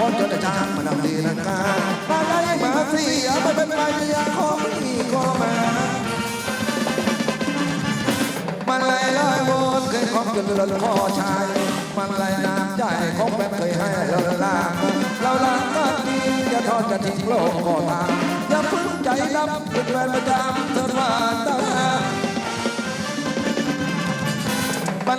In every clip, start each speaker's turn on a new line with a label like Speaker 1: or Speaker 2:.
Speaker 1: ามาสิมาเป็นแฟนจะน้องมาเร็วๆไว้ไว้เรามารักกันมานำดีนักการมาได้มาเสิอย่าไปเป็นไปอย่าขอพี่ก็มา มันไหลลอยวนเคยของจนล้นคอชาย มันไหลน้ำใจของแฟนเคยให้เราลาเราลาก็ดีอย่าทอดจะทิ้งโลกก็ตามอย่าพึ่งใจรับเป็นแฟนประจำเถิดว่าตา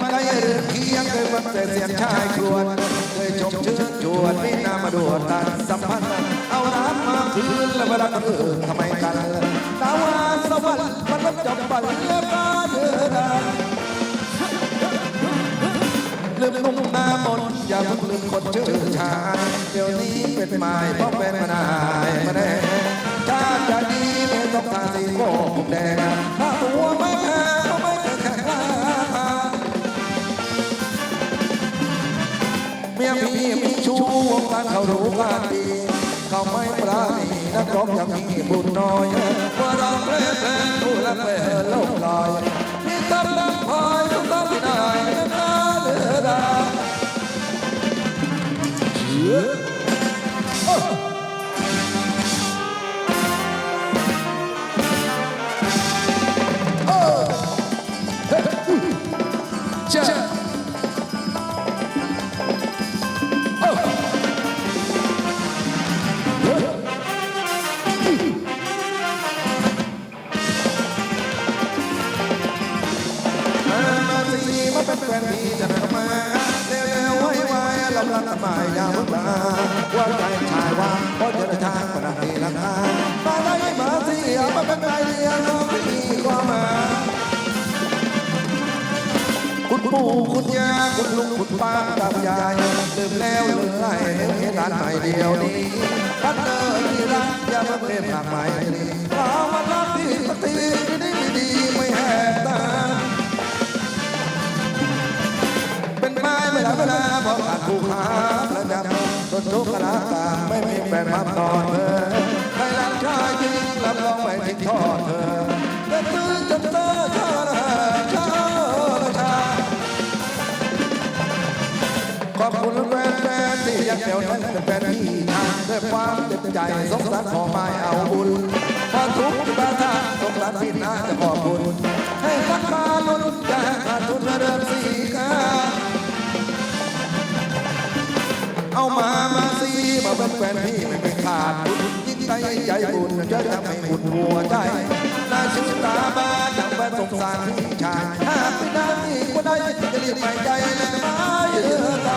Speaker 1: มันไกลเรือนเคียงเคยฟังแต่เสียงชายครวญเคยชมเชื้อชวนนี่นามาดูตันสัมพันธ์เอาน้ำมาคืนแล้วมารักเออทำไมกันตาวาสวรรค์มันรับจบบันเลือกาเดือดลืมนุ่งหน้ามนอย่าเพิ่งลืมคนชื่อชายเดี๋ยวนี้เป็นหมายเพราะเป็นมานายมาแน่ชาติจะดีไม่ต้องทาสีโก้ผมแดง เมียพี่มีชู้วงการเขารู้กันดี เขาไม่ปราณีนักร้องยังมีบุญน้อยเมื่อร้องเพลงเพลงผู้ละเพลงโลกลอยมีตำลังพายทุกตำที่ไหนนะเดือดามา เป็นแฟนพี่จะนำมาเร็วๆไว้ไว้ลำลังกันมาอย่าเพิ่าว่าใจชายว่าเพราะเจอทางประดับดีราคามาได้มาสิอย่ามาเป็นไงเรียนน้องมีความหมายคุณปู่คุณย่าคุณลุงคุณป้ากับยายลืมแล้วลืมให้เหตุการณ์ใหม่เดียวนี้พันเนอที่รักอย่ามาเปลี่ยนหลากหลายที ดับเวลาเพราะขาดผู้ค้าประจำต้นทุกข์กลาตาไม่มีแฟนมาตอนเธอใครรักชายจริงรับรองไม่ทิ้งทอดเธอแต่ตื้อจนเธอชาละชาละชาขอบคุณแฟนๆที่ยังเหนียวแน่นเป็นแฟนที่ทางด้วยความเต็มใจสงสารขอไม่เอาบุญพอทุกข์บ้านทางสงสารพี่น่าจะขอบคุณ เอามามาซีมาเป็นแฟนพี่ไม่เป็นขาดบุญยิ่งใจใจบุญจะทำให้บุญหัวใจน่าชื่นตาบ้านดังแฟนสงสารพี่ชายถ้าเป็นได้ก็ได้จะรีบไปใจแล้ว